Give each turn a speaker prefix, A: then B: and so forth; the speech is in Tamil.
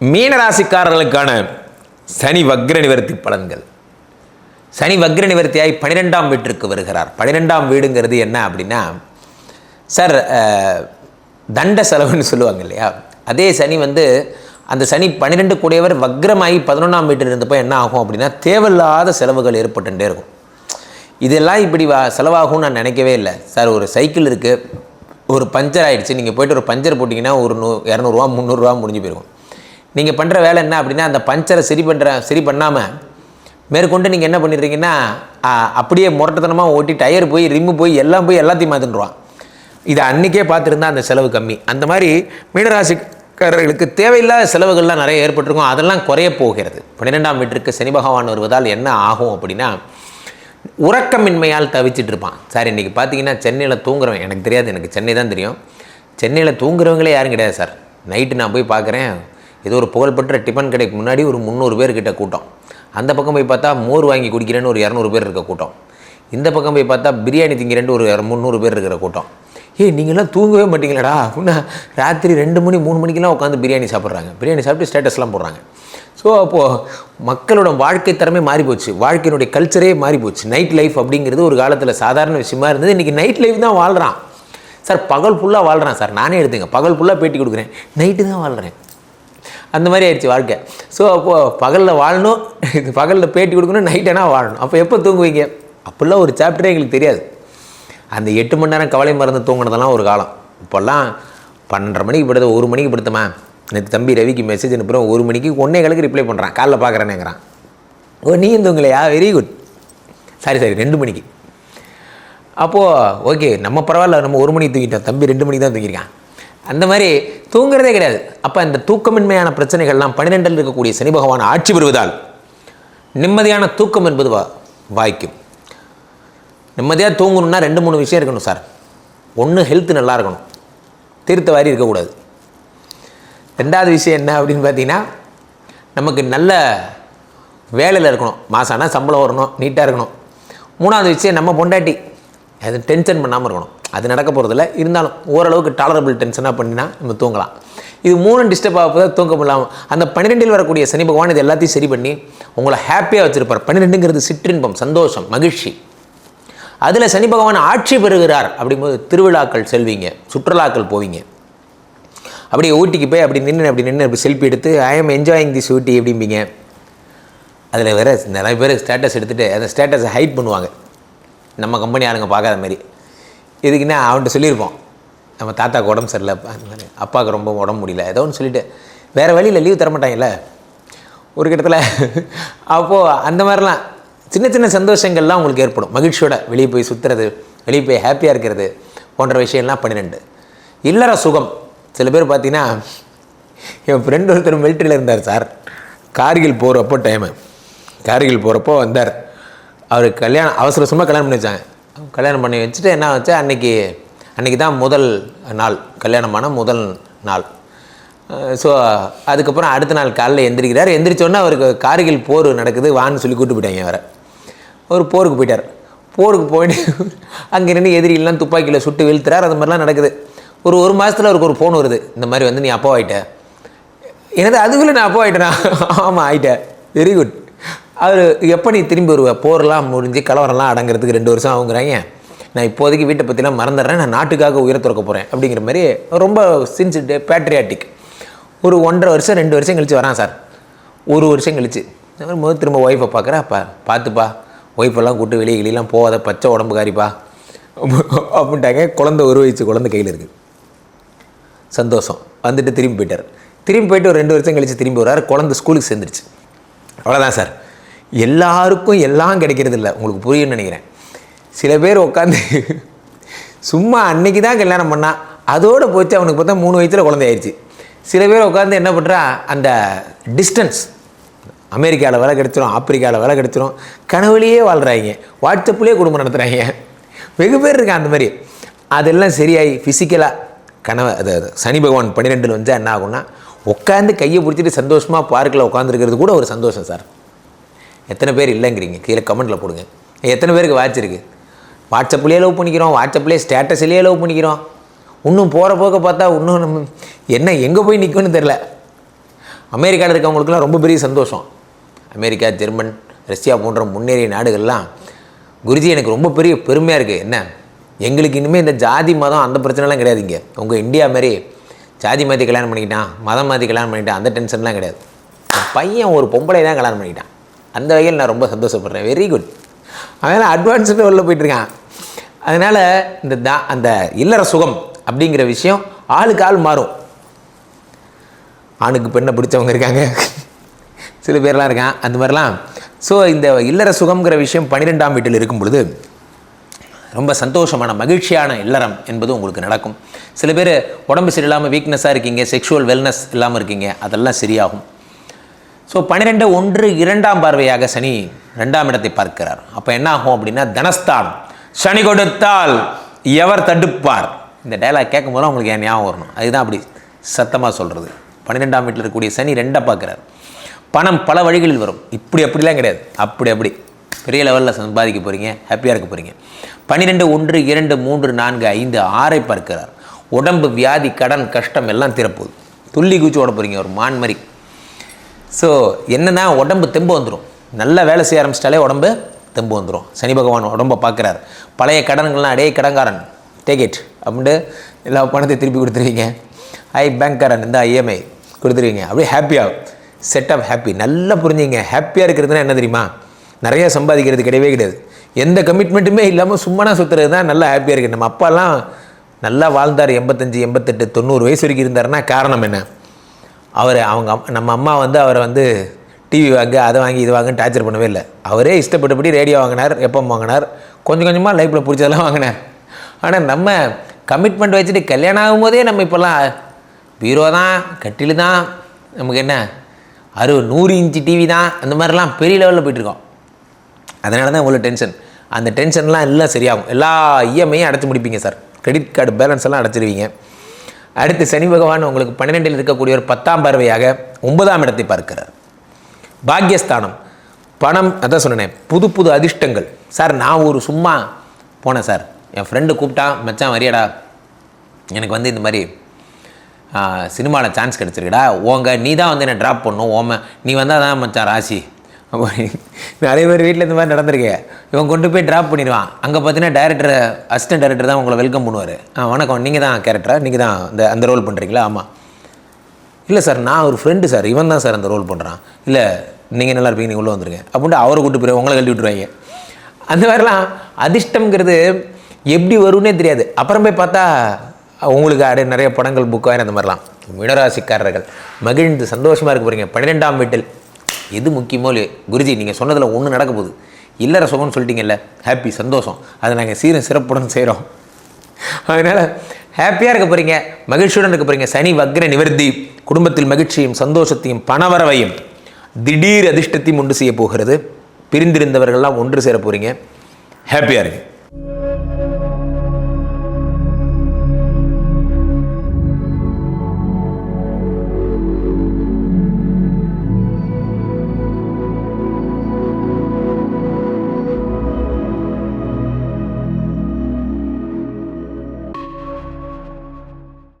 A: மீனராசிக்காரர்களுக்கான சனி வக்ர நிவர்த்தி பலன்கள். சனி வக்ர நிவர்த்தியாய் பன்னிரெண்டாம் வீட்டிற்கு வருகிறார். பன்னிரெண்டாம் வீடுங்கிறது என்ன அப்படின்னா சார் தண்ட செலவுன்னு சொல்லுவாங்க இல்லையா? அதே சனி வந்து அந்த சனி பன்னிரெண்டு கூடியவர் வக்ரமாகி பதினொன்றாம் வீட்டில் இருந்தப்போ என்ன ஆகும் அப்படின்னா தேவையில்லாத செலவுகள் ஏற்பட்டுட்டே இருக்கும். இதெல்லாம் இப்படி வா செலவாகும்னு நான் நினைக்கவே இல்லை. சார் ஒரு சைக்கிள் இருக்குது ஒரு பஞ்சர் ஆயிடுச்சு. நீங்கள் போயிட்டு ஒரு பஞ்சர் போட்டிங்கன்னா ஒரு நூ இரநூறுவா முந்நூறுரூவா முடிஞ்சு போயிருக்கும். நீங்கள் பண்ணுற வேலை என்ன அப்படின்னா அந்த பஞ்சரை சரி பண்ணுற சரி பண்ணாமல் மேற்கொண்டு நீங்கள் என்ன பண்ணிடுறீங்கன்னா அப்படியே முரட்டத்தனமாக ஓட்டி டயர் போய் ரிம்மு போய் எல்லாம் போய் எல்லாத்தையும் மாற்றிடுவான் இதை அன்றைக்கே பார்த்துருந்தா அந்த செலவு கம்மி. அந்த மாதிரி மீனராசிக்காரர்களுக்கு தேவையில்லாத செலவுகள்லாம் நிறைய ஏற்பட்டிருக்கும். அதெல்லாம் குறைய போகிறது. பன்னிரெண்டாம் வீட்டிற்கு சனி பகவான் வருவதால் என்ன ஆகும் அப்படின்னா உறக்கமின்மையால் தவிச்சிட்டு இருப்பான் சார் இன்றைக்கி பார்த்தீங்கன்னா சென்னையில் தூங்குறவன் எனக்கு தெரியாது எனக்கு சென்னை தான் தெரியும். சென்னையில் தூங்குறவங்களே யாரும் கிடையாது சார். நைட்டு நான் போய் பார்க்குறேன். ஏதோ ஒரு புகழ்பெற்ற டிஃபன் கடைக்கு முன்னாடி ஒரு முந்நூறு பேர்கிட்ட கூட்டம். அந்த பக்கம் போய் பார்த்தா மோர் வாங்கி குடிக்கிறேன்னு ஒரு இரநூறு பேர் இருக்க கூட்டம். இந்த பக்கம் போய் பார்த்தா பிரியாணி திங்கிறேன்னு ஒரு முந்நூறு பேர் இருக்கிற கூட்டம். ஏய் நீங்களாம் தூங்கவே மாட்டீங்களடா. அப்படின்னா ராத்திரி ரெண்டு மணி மூணு மணிக்கெல்லாம் உட்காந்து பிரியாணி சாப்பிட்றாங்க. பிரியாணி சாப்பிட்டு ஸ்டேட்டஸ்லாம் போடுறாங்க. ஸோ அப்போது மக்களோட வாழ்க்கை தரமே மாறி போச்சு வாழ்க்கையினுடைய கல்ச்சரே மாறி போச்சு நைட் லைஃப் அப்படிங்கிறது ஒரு காலத்தில் சாதாரண விஷயமா இருந்தது. இன்றைக்கி நைட் லைஃப் தான் வாழ்கிறான் சார் பகல் ஃபுல்லாக வாழ்கிறான் சார். நானே எடுத்துங்க. பகல் ஃபுல்லாக பேட்டி கொடுக்குறேன். நைட்டு தான் வாழ்கிறேன் அந்த மாதிரி ஆயிடுச்சு வாழ்க்கை. ஸோ அப்போது பகலில் வாழணும் இது பகலில் பேட்டி கொடுக்கணும் நைட் வாழணும். அப்போ எப்போ தூங்குவீங்க? அப்படிலாம் ஒரு சாப்டரே எங்களுக்கு தெரியாது. அந்த எட்டு மணி நேரம் கவலை மறந்து தூங்கினதெல்லாம் ஒரு காலம். இப்போல்லாம் பன்னெண்டரை மணிக்கு படுத்த ஒரு மணிக்கு படுத்தமா? நேற்று தம்பி ரவிக்கு மெசேஜ் அனுப்புகிறோம் ஒரு மணிக்கு ஒன்றே கலக்கு ரிப்ளை பண்ணுறான் காலைல பார்க்குறேனேங்கிறான் ஓ நீயும் தூங்கலையா? வெரி குட் சாரி சாரி ரெண்டு மணிக்கு. அப்போது ஓகே நம்ம பரவாயில்ல நம்ம ஒரு மணிக்கு தூங்கிட்டோம். தம்பி ரெண்டு மணிக்கு தான் தூங்கியிருக்கான். அந்த மாதிரி தூங்குறதே கிடையாது. அப்போ இந்த தூக்கமின்மையான பிரச்சனைகள்லாம் பன்னிரெண்டில் இருக்கக்கூடிய சனி பகவான் ஆட்சி பெறுவதால் நிம்மதியான தூக்கம் என்பது வா வாய்க்கும். நிம்மதியாக தூங்கணும்னா ரெண்டு மூணு விஷயம் இருக்கணும் சார். ஒன்று ஹெல்த் நல்லா இருக்கணும். தீர்த்த வாரி இருக்கக்கூடாது. ரெண்டாவது விஷயம் என்ன அப்படின்னு பார்த்தீங்கன்னா நமக்கு நல்ல வேலையில் இருக்கணும். மாதம் ஆனால் சம்பளம் வரணும் நீட்டாக இருக்கணும். மூணாவது விஷயம் நம்ம பொண்டாட்டி அது டென்ஷன் பண்ணாமல் இருக்கணும். அது நடக்க போகிறதில்ல இருந்தாலும் ஓரளவுக்கு டாலரபிள் டென்ஷனாக பண்ணினா நம்ம தூங்கலாம். இது மூணு டிஸ்டர்ப் ஆக தூங்க முடியாமல் அந்த பன்னிரெண்டில் வரக்கூடிய சனி பகவான் இது எல்லாத்தையும் சரி பண்ணி உங்களை ஹாப்பியாக வச்சுருப்பார். பன்னிரெண்டுங்கிறது சிற்றின்பம் சந்தோஷம் மகிழ்ச்சி. அதில் சனி பகவான் ஆட்சி பெறுகிறார் அப்படிங்கும்போது திருவிழாக்கள் செல்வீங்க சுற்றுலாக்கள் போவீங்க. அப்படியே ஊட்டிக்கு போய் அப்படி நின்று அப்படி நின்று அப்படி செல்ஃபி எடுத்து I am enjoying this Ooty அப்படிம்பீங்க. அதில் வேறு நிறைய பேர் ஸ்டேட்டஸ் எடுத்துகிட்டு அந்த ஸ்டேட்டஸை ஹைட் பண்ணுவாங்க. நம்ம கம்பெனி ஆளுங்க பார்க்காத மாதிரி. இதுக்குன்னா அவன்கிட்ட சொல்லியிருப்போம். நம்ம தாத்தாக்கு உடம்பு சரியில்லை அப்பாவுக்கு ரொம்ப உடம்பு முடியல ஏதோ ஒன்று சொல்லிவிட்டு வேறு வழியில் லீவ் தரமாட்டாங்கல்ல? ஒரு கிட்டத்தில். அப்போது அந்த மாதிரிலாம் சின்ன சின்ன சந்தோஷங்கள்லாம் உங்களுக்கு ஏற்படும். மகிழ்ச்சியோட வெளியே போய் சுற்றுறது வெளியே போய் ஹாப்பியாக இருக்கிறது போன்ற விஷயம்லாம் பன்னிரெண்டு. இல்லற சுகம். சில பேர் பார்த்தீங்கன்னா என் ஃப்ரெண்டு ஒருத்தர் மிலிட்ரியில் இருந்தார் சார். கார்கில் போகிறப்போ டைமு கார்கில் போகிறப்போ வந்தார். அவர் கல்யாணம் அவசர சும்மா கல்யாணம் பண்ணி வச்சாங்க. கல்யாணம் பண்ணி வச்சுட்டு என்ன வச்சா அன்றைக்கி அன்றைக்கி தான் முதல் நாள். கல்யாணமான முதல் நாள். ஸோ அதுக்கப்புறம் அடுத்த நாள் காலையில் எந்திரிக்கிறார். எந்திரிச்சோன்னே அவருக்கு கார்கில் போர் நடக்குது. வான்னு சொல்லி கூட்டு போயிட்டாங்க வேறு ஒரு போருக்கு போயிட்டார். போருக்கு போயிட்டு அங்கே நின்று எதிரிகள்லாம் துப்பாக்கியில் சுட்டு வீழ்த்துறார். அது மாதிரிலாம் நடக்குது. ஒரு ஒரு மாதத்தில் அவருக்கு ஒரு ஃபோன் வருது. இந்த மாதிரி வந்து நீ அப்போ ஆகிட்ட எனது அதுக்குள்ளே நான் அப்போ ஆகிட்டேனா ஆமாம் ஆயிட்டேன் வெரி குட் அவர் எப்போ நீ திரும்பி வருவ? போரெலாம் முடிஞ்சு கலவரம்லாம் அடங்குறதுக்கு ரெண்டு வருஷம் ஆகுங்கிறாங்க. நான் இப்போதைக்கு வீட்டை பற்றிலாம் மறந்துடுறேன். நான் நாட்டுக்காக உயிரை துறக்க போகிறேன் அப்படிங்கிற மாதிரி ரொம்ப சின்சிட்டு பேட்ரியாட்டிக் ஒரு ஒன்றரை வருஷம் ரெண்டு வருஷம் கழிச்சு வரான் சார். ஒரு வருஷம் கழிச்சு. நான் முதல் திரும்ப ஒய்ஃபை பார்க்குறேன் அப்பா பார்த்துப்பா. ஒய்ஃபெல்லாம் கூப்பிட்டு வெளியே வெளியெல்லாம் போகாத பச்சை உடம்புக்காரிப்பா அப்படின்ட்டாங்க. குழந்தை ஒரு வயசு குழந்தை கையில் இருக்குது சந்தோஷம். வந்துட்டு திரும்பி போயிட்டார். திரும்பி போயிட்டு ஒரு ரெண்டு வருஷம் கழித்து திரும்பி வர்றார். குழந்தை ஸ்கூலுக்கு சேர்ந்துருச்சு. அவ்வளோதான் சார். எல்லாருக்கும் எல்லாம் கிடைக்கிறது இல்லை உங்களுக்கு புரியும்னு நினைக்கிறேன். சில பேர் உட்காந்து சும்மா அன்னைக்கு தான் கல்யாணம் பண்ணால் அதோடு போச்சு அவனுக்கு பார்த்தா மூணு வயசில் குழந்தையாயிடுச்சு சில பேர் உட்காந்து என்ன பண்ணுறா அந்த டிஸ்டன்ஸ் அமெரிக்காவில் வேலை கிடச்சிரும் ஆப்பிரிக்காவில் வேலை கிடைச்சிரும் கனவுலேயே வாழ்கிறாங்க வாட்ஸ்அப்லேயே குடும்பம் நடத்துகிறாங்க வெகு பேர் இருக்கான் அந்த மாதிரி. அதெல்லாம் சரியாகி ஃபிசிக்கலாக கனவை அது அது சனி பகவான் பன்னிரெண்டில் வந்து என்ன ஆகும்னா உட்காந்து கையை பிடிச்சிட்டு சந்தோஷமாக பார்க்கில் உட்காந்துருக்கிறது கூட ஒரு சந்தோஷம் சார். எத்தனை பேர் இல்லைங்கிறீங்க. கீழே கமெண்ட்டில் போடுங்க. எத்தனை பேருக்கு வாட்ச் இருக்குது வாட்ஸ்அப்லேயே லவ் பண்ணிக்கிறோம். வாட்ஸ்அப்லேயே ஸ்டேட்டஸ்லேயே லவ் பண்ணிக்கிறோம். இன்னும் போகிற போக்க பார்த்தா இன்னும் என்ன எங்கே போய் நிற்கும்னு தெரில அமெரிக்காவில் இருக்கவங்களுக்குலாம் ரொம்ப பெரிய சந்தோஷம். அமெரிக்கா ஜெர்மன் ரஷ்யா போன்ற முன்னேறிய நாடுகள்லாம் குருஜி எனக்கு ரொம்ப பெரிய பெருமையாக இருக்குது என்ன? எங்களுக்கு இனிமேல் இந்த ஜாதி மதம் அந்த பிரச்சனைலாம் கிடையாது இங்கே. உங்கள் இந்தியா மாதிரி ஜாதி மாற்றி கல்யாணம் பண்ணிக்கிட்டான் மதம் மாற்றி கல்யாணம் பண்ணிட்டான் அந்த டென்ஷன்லாம் கிடையாது. பையன் ஒரு பொம்பளை தான் கல்யாணம் பண்ணிக்கிட்டான். அந்த வகையில் நான் ரொம்ப சந்தோஷப்படுறேன். வெரி குட் அதனால் அட்வான்ஸ்டு லெவலில் போயிட்டுருக்கான். அதனால் இந்த தா அந்த இல்லற சுகம் அப்படிங்கிற விஷயம் ஆளுக்கு ஆள் மாறும். ஆணுக்கு பெண்ணை பிடிச்சவங்க இருக்காங்க. சில பேர்லாம் இருக்கான். அந்த மாதிரிலாம். ஸோ இந்த இல்லற சுகம்ங்கிற விஷயம் பன்னிரெண்டாம் வீட்டில் இருக்கும் பொழுது ரொம்ப சந்தோஷமான மகிழ்ச்சியான இல்லறம் என்பது உங்களுக்கு நடக்கும். சில பேர் உடம்பு சரியில்லாமல் வீக்னஸாக இருக்கீங்க செக்ஷுவல் வெல்னஸ் இல்லாமல் இருக்கீங்க அதெல்லாம் சரியாகும். ஸோ பன்னிரெண்டு ஒன்று இரண்டாம் பார்வையாக சனி ரெண்டாம் இடத்தை பார்க்கிறார். அப்போ என்ன ஆகும் அப்படின்னா தனஸ்தானம். சனி கொடுத்தால் எவர் தடுப்பார்? இந்த டைலாக் கேட்கும் போது உங்களுக்கு என் ஞாபகம் வரணும். அதுதான் அப்படி சத்தமாக சொல்கிறது பன்னிரெண்டாம் வீட்டில் இருக்கக்கூடிய சனி ரெண்டாக பார்க்குறார். பணம் பல வழிகளில் வரும். இப்படி அப்படிலாம் கிடையாது. அப்படி அப்படி. பெரிய லெவலில் சம்பாதிக்க போகிறீங்க ஹாப்பியாக இருக்க போகிறீங்க பன்னிரெண்டு ஒன்று இரண்டு மூன்று நான்கு ஐந்து ஆறை பார்க்கிறார். உடம்பு வியாதி கடன் கஷ்டம் எல்லாம் திறப்போகுது துள்ளி குச்சி ஓட போகிறீங்க ஒரு மான் மாதிரி ஸோ என்னென்னா உடம்பு தெம்பு வந்துடும் நல்லா வேலை செய்ய ஆரம்பிச்சிட்டாலே உடம்பு தெம்பு வந்துடும் சனி பகவான் உடம்பை பார்க்குறாரு. பழைய கடன்கள்லாம் அடே கடன்காரன் டேக் இட் அப்படின்ட்டு எல்லா பணத்தை திருப்பி கொடுத்துருவீங்க. ஐ பேங்க்காரன் இந்த ஐஎம்ஐ கொடுத்துருவீங்க. அப்படியே ஹாப்பியாக செட் ஆஃப் ஹாப்பி நல்லா புரிஞ்சுங்க. ஹாப்பியாக இருக்கிறதுனா என்ன தெரியுமா? நிறைய சம்பாதிக்கிறது கிடையவே கிடையாது. எந்த கமிட்மெண்ட்டுமே இல்லாமல் சும்மானா சுற்றுறது தான் நல்லா ஹாப்பியாக இருக்குது நம்ம அப்பாலாம் நல்லா வாழ்ந்தார். எண்பத்தஞ்சு எண்பத்தெட்டு தொண்ணூறு வயசு வரைக்கும் இருந்தாருன்னா காரணம் என்ன? அவர் அவங்க நம்ம அம்மா வந்து அவரை வந்து டிவி வாங்க அதை வாங்கி இது வாங்கன்னு டார்ச்சர் பண்ணவே இல்லை. அவரே இஷ்டப்பட்டபடி ரேடியோ வாங்கினார் எப்போ வாங்கினார். கொஞ்சம் கொஞ்சமாக லைஃப்பில் பிடிச்சதெல்லாம் வாங்கினார் ஆனால் நம்ம கமிட்மெண்ட் வச்சுட்டு கல்யாணம் ஆகும்போதே நம்ம இப்போல்லாம் பீரோ தான் கட்டில் தான் நமக்கு என்ன? அறுபது நூறு இன்ச்சு டிவி தான் அந்த மாதிரிலாம் பெரிய லெவலில் போயிட்டுருக்கோம் அதனால தான் இவ்வளோ டென்ஷன் அந்த டென்ஷன்லாம் எல்லாம் சரியாகும். எல்லா இஎம்ஐயும் அடைச்சி முடிப்பீங்க சார் கிரெடிட் கார்டு பேலன்ஸ் எல்லாம் அடைச்சிருவீங்க. அடுத்து சனி பகவான் உங்களுக்கு பன்னிரெண்டில் இருக்கக்கூடிய ஒரு பத்தாம் பார்வையாக ஒன்பதாம் இடத்தை பார்க்கிறார். பாக்யஸ்தானம். பணம் அதான் சொன்னேன் புது புது அதிர்ஷ்டங்கள். சார் நான் ஒரு சும்மா போனேன் சார். என் ஃப்ரெண்டு கூப்பிட்டான் மச்சான் வரியாடா. எனக்கு வந்து இந்த மாதிரி சினிமாவில் சான்ஸ் கிடச்சிருக்கடா. உங்க நீ தான் வந்து என்னை ட்ராப் பண்ணும் ஓம நீ வந்தால் தான் மச்சான் ராசி. அப்போ நிறைய பேர் வீட்டில் இந்த மாதிரி நடந்திருக்கு. இவன் கொண்டு போய் ட்ராப் பண்ணிடுவான். அங்கே பார்த்தீங்கன்னா டேரக்டர் அசிஸ்டன்ட் டேரக்டர் தான் உங்களை வெல்கம் பண்ணுவார். ஆ வணக்கம். நீங்கள் தான் கேரக்டராக நீங்கள் தான் இந்த அந்த ரோல் பண்ணுறீங்களா ஆமாம் இல்லை சார் நான் ஒரு ஃப்ரெண்டு சார் இவன் தான் சார் அந்த ரோல் பண்ணுறான் இல்லை நீங்கள் நல்லா இருப்பீங்க நீங்கள் உள்ளே வந்துருங்க அப்படின்ட்டு அவரை கூட்டு போய் உங்களை கழட்டி விட்டுருவாங்க. அந்த மாதிரிலாம் அதிர்ஷ்டம்ங்கிறது எப்படி வரும்னே தெரியாது. அப்புறம் போய் பார்த்தா உங்களுக்கு அடைய நிறைய படங்கள் புக் ஆகிற அந்த மாதிரிலாம். மினராசிக்காரர்கள். மகிழ்ந்து சந்தோஷமாக இருக்க போகிறீங்க பன்னிரெண்டாம் வீட்டில். எது முக்கியமோ இல்லையோ குருஜி நீங்கள் சொன்னதில் ஒன்று நடக்க போகுது. இல்லற சுகம்னு சொல்லிட்டீங்கல்ல ஹாப்பி சந்தோஷம். அதை நாங்கள் சீரும் சிறப்புடன் செய்கிறோம் அதனால் ஹாப்பியாக இருக்க போகிறீங்க மகிழ்ச்சியுடன் இருக்க போகிறீங்க சனி வக்ர நிவர்த்தி குடும்பத்தில் மகிழ்ச்சியும் சந்தோஷத்தையும் பணவரவையும் திடீர் அதிர்ஷ்டத்தையும் உண்டு செய்ய போகிறது. பிரிந்திருந்தவர்கள்லாம் ஒன்று சேர போகிறீங்க ஹாப்பியாக இருங்க.